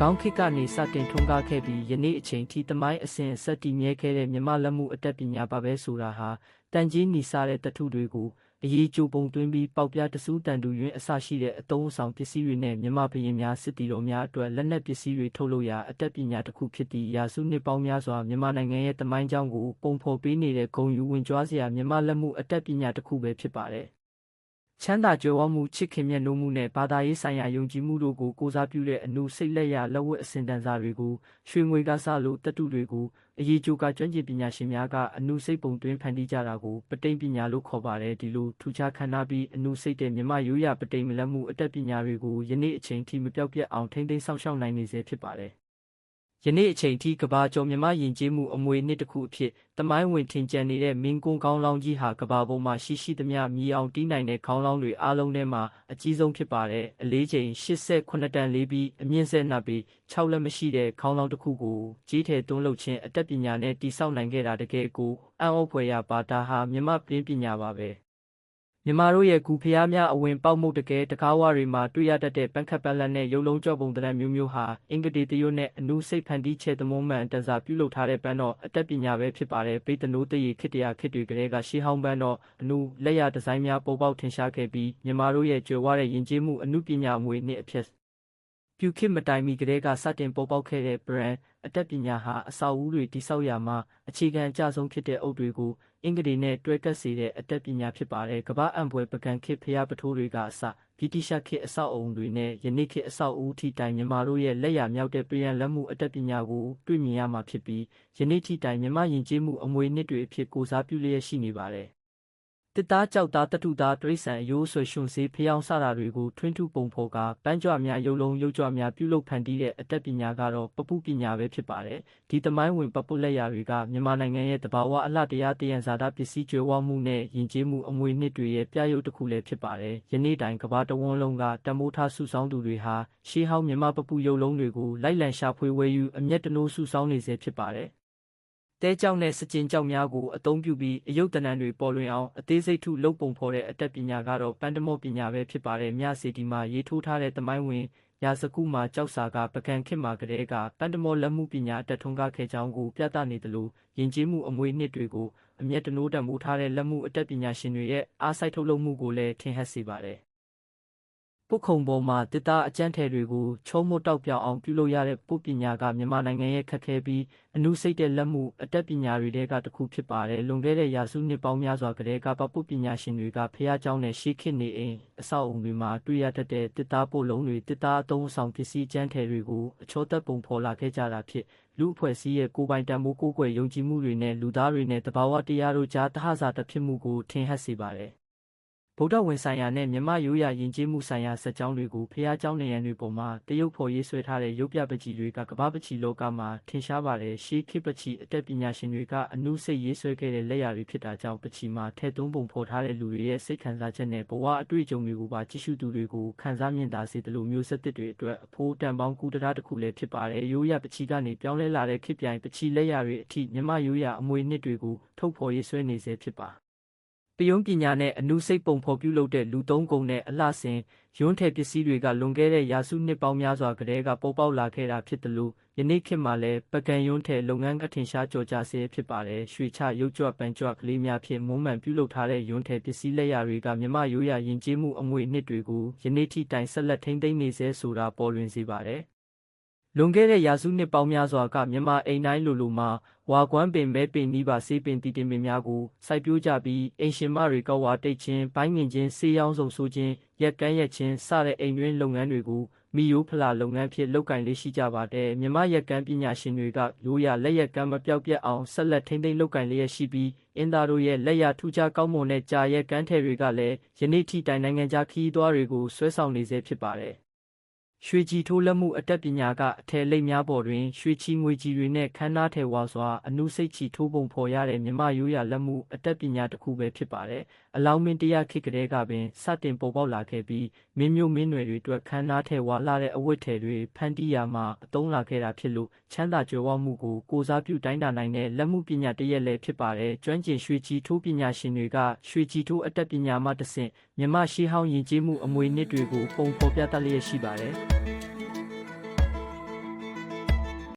ကောင်းခေတ်ကနေစတင်ထွန်းကားခဲ့ပြီးယနေ့အချိန်ထိသမိုင်းအစဉ်အဆက်တည်မြဲခဲ့တဲ့မြမလက်မှုအတတ်ပညာပါပဲဆိုတာဟာတန်ကြီးနီစားတဲ့တထုတွေကိုအရေးကြိုပုံသွင်းပြီးပေါက်ပြတစူးတန်တူရင်းအစရှိတဲ့အတုံးအဆောင်ပစ္စည်းတွေနဲ့မြမဘရင်များစစ်တီတော်များအတွက်လက်နက်ပစ္စည်းတွေထုတ်လုပ်ရာအတတ်ပညာတစ်ခုဖြစ်သည့်ရာစုနှစ်ပေါင်းများစွာမြန်မာနိုင်ငံရဲ့သမိုင်းကြောင်းကိုပုံဖော်ပေးနေတဲ့ဂုံယူဝင်ကြွားစရာမြမလက်မှုအတတ်ပညာတစ်ခုပဲဖြစ်ပါတယ် ချမ်းသာကြွယ်ဝမှုချစ်ခင်မြတ်နိုးမှုနဲ့ဘာသာရေးဆိုင်ရာယုံကြည်မှုတို့ကိုကိုးစားပြုတဲ့အမှုစိတ်လက်ရလက်ဝတ်အစဉ်တန်းစားတွေကိုရွှေငွေကစားလို့တတုတွေကိုအရေးကြိုကကျွမ်းကျင်ပညာရှင်များကအမှုစိတ်ပုံတွင်းဖန်တီးကြတာကိုပဋိပညာလို့ခေါ်ပါတယ်ဒီလိုထူးခြားခမ်းနားပြီးအမှုစိတ်တဲ့မြမရိုးရပဋိမလက်မှုအတတ်ပညာတွေကိုယနေ့အချိန်ထိမပြောက်ပြတ်အောင်ထိမ့်သိမ်းဆောင်ရှောက်နိုင်နေစေဖြစ်ပါတယ် ယနေ့အချိန်ထိကဘာကျော်မြမယဉ်ကျေးမှုအမွေနှစ်တစ်ခုအဖြစ်တမိုင်းဝင်ထင်ကြံနေတဲ့မင်းကွန်းကောင်းလောင်းကြီးဟာကဘာပေါ်မှာရှိရှိသမျှမြည်အောင်တီးနိုင်တဲ့ခေါင်းလောင်းတွေအားလုံးထဲမှာအကြီးဆုံးဖြစ်ပါတယ်အလေးချိန်89တန်လေးပြီးအမြင့်ဆက်နှပ်ပြီး6လက်မရှိတဲ့ခေါင်းလောင်းတစ်ခုကိုကြီးထဲတွန်းလှုပ်ခြင်းအတတ်ပညာနဲ့တိစောက်နိုင်ခဲ့တာတကယ်ကိုအံ့ဩဖွယ်ရပါတာဟာမြမပြင်းပညာပါပဲ မြမတို့ရဲ့ကူဖျားများအဝင်ပေါက်မှုတကယ်တကားဝတွေမှာတွေ့ရတတ်တဲ့ပန်းခတ်ပန်းလက်နဲ့ရုပ်လုံးကြော့ပုံတရံမျိုးမျိုးဟာအင်္ဂတိတရွတ်နဲ့အနုစိတ်ဖန်တီးချေသမုံးမှန်တန်စာပြုလုပ်ထားတဲ့ပန်းတော့အတက်ပညာပဲဖြစ်ပါတယ်ပိတ်တနိုးတရေခေတ္တရာခေတ်တွေကလေးကရှေးဟောင်းပန်းတော့အနုလက်ရဒီဇိုင်းများပေါ်ပေါက်ထင်ရှားခဲ့ပြီးမြမတို့ရဲ့ကြွယ်ဝတဲ့ယဉ်ကျေးမှုအနုပညာအမွေနှစ်အဖြစ် ပြုခေတ်မတိုင်မီကလေးကစတင်ပေါ်ပေါက်ခဲ့တဲ့ brand အတက်ပညာဟာအစာအုပ်တွေတိဆောက်ရမှာအခြေခံအကျဆုံးဖြစ်တဲ့အုပ်တွေကိုအင်္ဂလိပ်နဲ့တွဲကပ်စေတဲ့အတတ်ပညာဖြစ်ပါတယ်။ကမ္ဘာအံပွဲပကံခေတ်ဖျားပထိုးတွေကအစဗြိတိရှခေတ်အဆောက်အုံတွေနဲ့ယနေ့ခေတ်အဆောက်အဦထိတိုင်မြန်မာတို့ရဲ့လက်ရမြောက်တဲ့ပြည်ရန်လက်မှုအတတ်ပညာကိုတွေ့မြင်ရမှာဖြစ်ပြီးယနေ့ထိတိုင်မြန်မာယဉ်ကျေးမှုအမွေနှစ်တွေအဖြစ်ကိုစားပြုလျက်ရှိနေပါတယ်။ တစ်သားကြောက်သားတထုသားတရိษံအယိုးဆွေရွှွန်စေးဖျောင်းစတာတွေကိုထွင်းထုပုံဖော်ကပန်းကြွများရုပ်လုံးရုပ်ကြွများပြုလုပ်ဖန်တီးတဲ့အတတ်ပညာကတော့ပပုပညာပဲဖြစ်ပါတယ်။ဒီသမိုင်းဝင်ပပုလက်ရာတွေကမြန်မာနိုင်ငံရဲ့တဘာဝအလှတရားတယံဇာတာပစ္စည်းကျွဲဝမှုနဲ့ယဉ်ကျေးမှုအမွေနှစ်တွေရဲ့ပြရုပ်တစ်ခုလည်းဖြစ်ပါတယ်။ယနေ့တိုင်ကဘာတဝန်းလုံးကတမိုးထားစုဆောင်းသူတွေဟာရှေးဟောင်းမြန်မာပပုရုပ်လုံးတွေကိုလိုက်လံရှာဖွေဝယ်ယူအမျက်တနိုးစုဆောင်းနေစေဖြစ်ပါတယ်။ တဲကြောက်နဲ့စကြင်ကြောက်များကိုအသုံးပြုပြီးအယုတ်တနံတွေပေါ်လွင်အောင်အသေးစိတ်ထုလုပ်ပုံဖော်တဲ့အတတ်ပညာကတော့ပန်တမော့ပညာပဲဖြစ်ပါတယ်မြစီဒီမှာရေးထိုးထားတဲ့သမိုင်းဝင်ရာစကုမှာကြောက်စာကပကံခေတ်မှာကလေးကပန်တမော့လက်မှုပညာအတက်ထွန်းကားခဲ့ကြောင်းကိုပြသနေတယ်လို့ယဉ်ကျေးမှုအမွေနှစ်တွေကိုအမျက်တနိုးတံမိုးထားတဲ့လက်မှုအတက်ပညာရှင်တွေရဲ့အားစိုက်ထုတ်လုပ်မှုကိုလည်းထင်ဟပ်စေပါတယ် ပုခုံပေါ်မှာတစ်သားအကျန်းထည်တွေကိုချုံးမတောက်ပြောင်အောင်ပြုလုပ်ရတဲ့ပုပညာကမြန်မာနိုင်ငံရဲ့ခက်ခဲပြီးအနုစိတ်တဲ့လက်မှုအတတ်ပညာတွေတဲကတစ်ခုဖြစ်ပါတယ်။လွန်ခဲ့တဲ့ရာစုနှစ်ပေါင်းများစွာကတည်းကပပုပညာရှင်တွေကဖះเจ้าနဲ့ရှေးခေတ်နေအိမ်အဆောက်အုံတွေမှာတွေ့ရတတ်တဲ့တစ်သားပို့လုံးတွေတစ်သားအသုံးအဆောင်ပစ္စည်းကျန်းထည်တွေကိုအချောသက်ပုံဖော်လာခဲ့ကြတာဖြစ်လူအဖွဲ့အစည်းရဲ့ကိုယ်ပိုင်တန်ဖိုးကိုယ်ွယ်ယုံကြည်မှုတွေနဲ့လူသားတွေနဲ့တဘာဝတရားတို့ကြားတဟဇာတဖြစ်မှုကိုထင်ဟပ်စေပါတယ်။ ဗုဒ္ဓဝင်ဆိုင်ရာနဲ့မြမရိုးရာယဉ်ကျေးမှုဆိုင်ရာစက်ကြောင်းတွေကိုဖះเจ้าနေရန်တွေပေါ်မှာတရုတ်ဖော်ရေးဆွဲထားတဲ့ရုပ်ပြပကြီးတွေကကမ္ဘာပကြီးလောကမှာထင်ရှားပါတယ်ရှေးခေတ်ပကြီးအတက်ပညာရှင်တွေကအနုစိတ်ရေးဆွဲခဲ့တဲ့လက်ရာတွေဖြစ်တာကြောင့်ပကြီးမှာထဲသွင်းပုံဖော်ထားတဲ့လူတွေရဲ့စိတ်ခံစားချက်နဲ့ဘဝအတွေ့အကြုံတွေကိုပါကြည့်ရှုသူတွေကိုခံစားမြင်သာစေတယ်လို့မျိုးဆက်သစ်တွေအတွက်အဖိုးတန်ပေါင်းကူတရာတစ်ခုလည်းဖြစ်ပါတယ်ရိုးရာပကြီးကနေပြောင်းလဲလာတဲ့ခေတ်ပြိုင်ပကြီးလက်ရာတွေအထိမြမရိုးရာအမွေနှစ်တွေကိုထုတ်ဖော်ရေးဆွဲနေစေဖြစ်ပါ ပယုံပညာနဲ့အနုစိတ်ပုံဖော်ပြုလုပ်တဲ့လူသုံးကုန်နဲ့အလှဆင်ရုံးထည်ပစ္စည်းတွေကလွန်ခဲ့တဲ့ရာစုနှစ်ပေါင်းများစွာကတည်းကပေါ်ပေါက်လာခဲ့တာဖြစ်တယ်လို့ယနေ့ခေတ်မှာလည်းပကံရုံးထည်လုပ်ငန်းကထင်ရှားကြော်ကြားစေဖြစ်ပါတယ်ရွှေချရုပ်ကြွပန်ကြွကလေးများဖြင့်မုံမှန်ပြုလုပ်ထားတဲ့ရုံးထည်ပစ္စည်းလက်ရာတွေကမြမရိုးရာယဉ်ကျေးမှုအမွေနှစ်တွေကိုယနေ့ထိတိုင်ဆက်လက်ထိန်းသိမ်းနေစေဆိုတာပေါ်လွင်စေပါတယ် လွန်ခဲ့တဲ့ရာစုနှစ်ပေါင်းများစွာကမြန်မာအိမ်တိုင်းလိုလိုမှာဝါကွမ်းပင်မဲပင်နီးပါဆေးပင်တီတင်ပင်များကိုစိုက်ပျိုးကြပြီးအိမ်ရှင်မတွေကဝါတိတ်ချင်းဘိုင်းငင်ချင်းဆေးရောင်းစုံဆိုခြင်းရက်ကန်းရက်ချင်းစတဲ့အိမ်တွင်းလုပ်ငန်းတွေကိုမီယိုဖလာလုပ်ငန်းဖြစ်လုပ်ကင်လေးရှိကြပါတယ်မြမရက်ကန်းပညာရှင်တွေကရိုးရလက်ရက်ကန်းမပြောက်ပြက်အောင်ဆက်လက်ထိမ့်သိမ်းလုပ်ကင်လေးရရှိပြီးအင်တာတို့ရဲ့လက်ရထူးခြားကောင်းမွန်တဲ့ကြာရက်ကန်းထည်တွေကလည်းယနေ့ထိတိုင်နိုင်ငံခြားခီးသွွားတွေကိုဆွဲဆောင်နေစေဖြစ်ပါတယ် ရွှေကြည်ထိုးလက်မှုအတတ်ပညာကအထည်လိပ်များပေါ်တွင်ရွှေချီငွေကြီးတွေနဲ့ခန်းနားထည်ဝါစွာအနုစိတ်ချီထိုးပုံဖော်ရတဲ့မြမရိုးရာလက်မှုအတတ်ပညာတစ်ခုပဲဖြစ်ပါတယ်။အလောင်းမင်းတရားခေတ်ကလေးကပင်စတင်ပေါ်ပေါက်လာခဲ့ပြီးမင်းမျိုးမင်းနွယ်တွေအတွက်ခန်းနားထည်ဝါလာတဲ့အဝတ်ထည်တွေဖန်တီးရမှာအသုံးလာခဲ့တာဖြစ်လို့ချမ်းသာကြွယ်ဝမှုကိုကိုစားပြုတိုင်းတာနိုင်တဲ့လက်မှုပညာတစ်ရက်လည်းဖြစ်ပါတယ်။ကျွမ်းကျင်ရွှေချီထိုးပညာရှင်တွေကရွှေချီထိုးအတတ်ပညာမှတဆင့်မြမရှေးဟောင်းယဉ်ကျေးမှုအမွေနှစ်တွေကိုပုံဖော်ပြသလျက်ရှိပါတယ်။ thank you